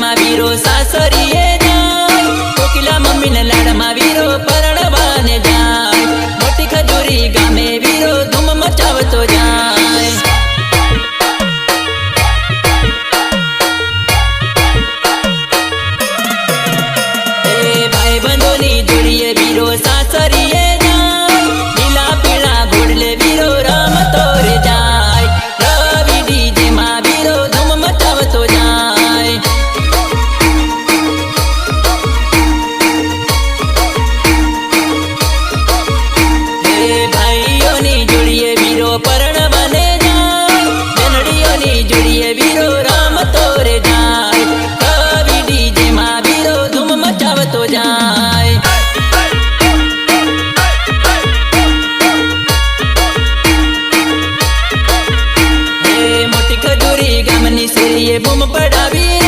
my beatles. શેરીએ બૂમ પડાવી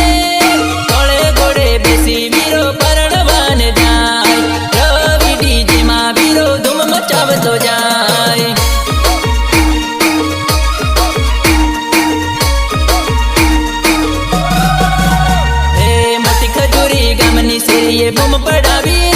ગોળે ગોળે બેસી વીરો પરણવાન જાય. રવિ ડીજેમાં વીરો ધૂમ મચાવતો જાય. હે મોટી ખજૂરી ગામની શેરીએ બૂમ પડાવી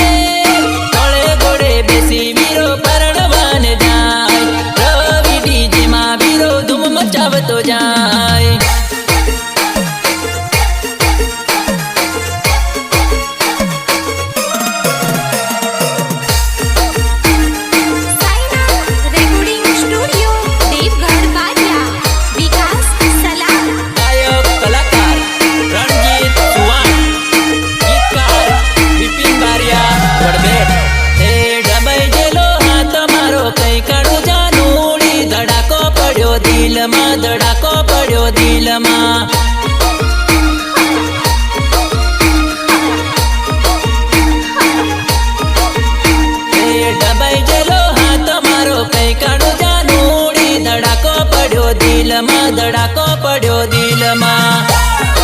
દિલમાં ધડાકો પડ્યો દિલમાં. ડબાઈ જેલો હાથ મારો કઈ કાઢું જાનુડી. ધડાકો પડ્યો દિલમાં, ધડાકો પડ્યો દિલમાં.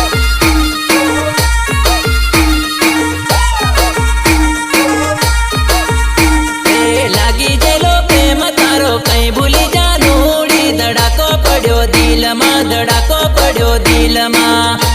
દિલમાં ધડાકો પડ્યો દિલમાં.